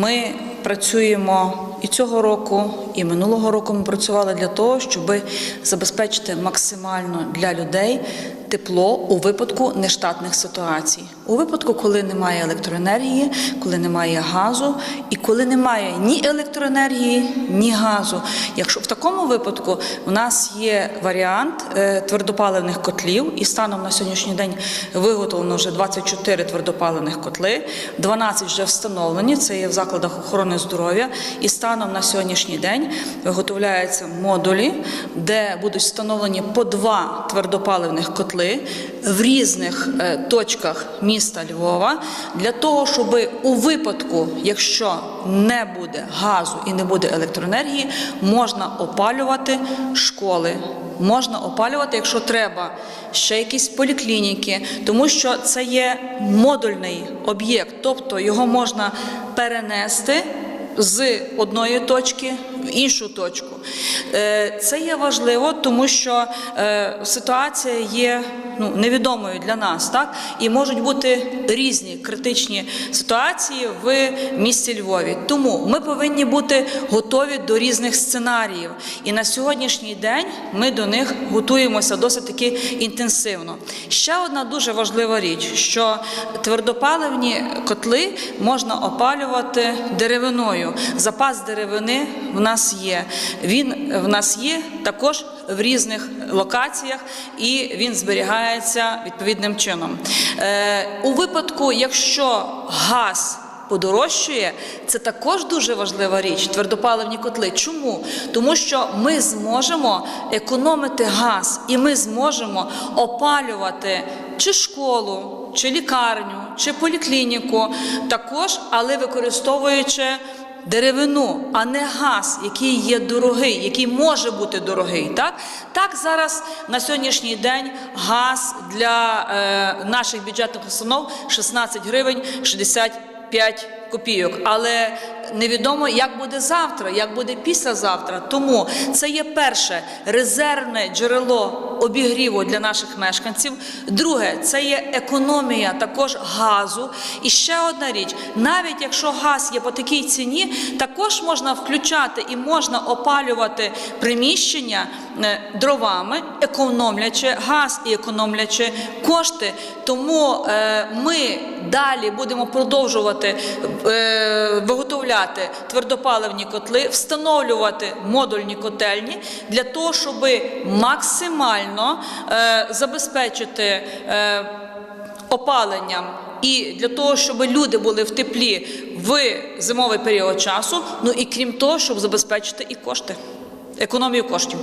Ми працюємо і цього року, і минулого року ми працювали для того, щоб забезпечити максимально для людей тепло у випадку нештатних ситуацій. У випадку, коли немає електроенергії, коли немає газу, і коли немає ні електроенергії, ні газу. Якщо в такому випадку в нас є варіант е, твердопаливних котлів, і станом на сьогоднішній день виготовлено вже 24 твердопаливних котли, 12 вже встановлені. Це є в закладах охорони здоров'я. І станом на сьогоднішній день виготовляються модулі, де будуть встановлені по два твердопаливних котли в різних е, точках міста Львова для того, щоб у випадку, якщо не буде газу і не буде електроенергії, можна опалювати школи. Можна опалювати, якщо треба, ще якісь поліклініки, тому що це є модульний об'єкт, тобто його можна перенести з одної точки в іншу точку. Е, Це є важливо, тому що е, ситуація є ну, невідомою для нас, так? І можуть бути різні критичні ситуації в місті Львові. Тому ми повинні бути готові до різних сценаріїв. І на сьогоднішній день ми до них готуємося досить таки інтенсивно. Ще одна дуже важлива річ, що твердопаливні котли можна опалювати деревиною. Запас деревини в нас є. Він в нас є також в різних локаціях, і він зберігається відповідним чином. Е, у випадку, якщо газ подорожчує, це також дуже важлива річ. Твердопаливні котли. Чому? Тому що ми зможемо економити газ, і ми зможемо опалювати чи школу, чи лікарню, чи поліклініку, також, але використовуючи. Деревину, а не газ, який є дорогий, який може бути дорогий. Так, так зараз на сьогоднішній день газ для е, наших бюджетних установ 16 гривень 65 копійок. Але невідомо, як буде завтра, як буде післязавтра. Тому це є перше резервне джерело обігріву для наших мешканців. Друге, це є економія також газу. І ще одна річ: навіть якщо газ є по такій ціні, також можна включати і можна опалювати приміщення е, дровами, економлячи газ і економлячи кошти. Тому е, ми далі будемо продовжувати виготовляти твердопаливні котли, встановлювати модульні котельні для того, щоб максимально е, забезпечити е, опаленням і для того, щоб люди були в теплі в зимовий період часу. Ну і крім того, щоб забезпечити і кошти, економію коштів.